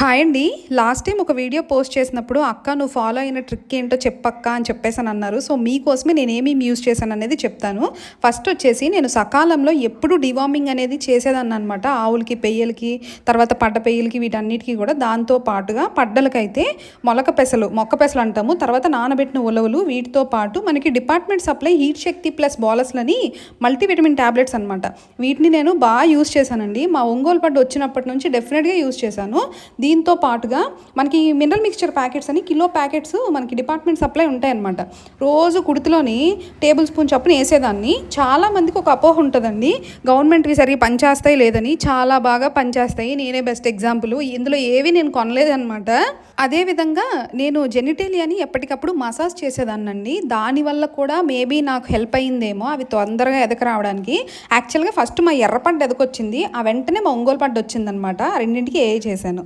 Hi అండి. Last time ఒక video post చేసినప్పుడు అక్క నువ్వు ఫాలో అయిన ట్రిక్ ఏంటో చెప్పక్క అని చెప్పేసి అని అన్నారు. సో మీకోసమే నేను ఏమేమి యూస్ చేశాను అనేది చెప్తాను. ఫస్ట్ వచ్చేసి నేను సకాలంలో ఎప్పుడు డివార్మింగ్ అనేది చేసేదాన్ని అనమాట ఆవులకి పెయ్యలకి తర్వాత పడ్డ పెయ్యలకి వీటన్నిటికీ కూడా దాంతో పాటుగా పడ్డలకైతే మొలక పెసలు మొక్క పెసలు అంటాము. తర్వాత నానబెట్టిన ఉలవలు వీటితో పాటు మనకి డిపార్ట్మెంట్ సప్లై హీట్ శక్తి ప్లస్ బాలస్లని మల్టీవిటమిన్ ట్యాబ్లెట్స్ అనమాట వీటిని నేను బాగా యూస్ చేశానండి. మా ఒంగోలు పడ్డ వచ్చినప్పటి నుంచి డెఫినెట్గా యూస్ చేశాను. దీంతో పాటుగా మనకి మినరల్ మిక్చర్ ప్యాకెట్స్ అని కిలో ప్యాకెట్స్ మనకి డిపార్ట్మెంట్ సప్లై ఉంటాయన్నమాట. రోజు కుడితిలోని టేబుల్ స్పూన్ చప్పున వేసేదాన్ని. చాలా మందికి ఒక అపోహ ఉంటుందండి. గవర్నమెంట్వి సరిగ్గా పనిచేస్తాయి లేదని చాలా బాగా పనిచేస్తాయి. నేనే బెస్ట్ ఎగ్జాంపుల్. ఇందులో ఏవి నేను కొనలేదన్నమాట. అదేవిధంగా నేను జెనిటేలియాని ఎప్పటికప్పుడు మసాజ్ చేసేదాన్నండి. దానివల్ల కూడా మేబీ నాకు హెల్ప్ అయిందేమో అవి తొందరగా ఎదక రావడానికి యాక్చువల్గా ఫస్ట్ మా ఎర్రపడ్డ ఎదకొచ్చింది. ఆ వెంటనే మా ఒంగోలు పడ్డ వచ్చిందనమాట రెండింటికి ఏ చేశాను.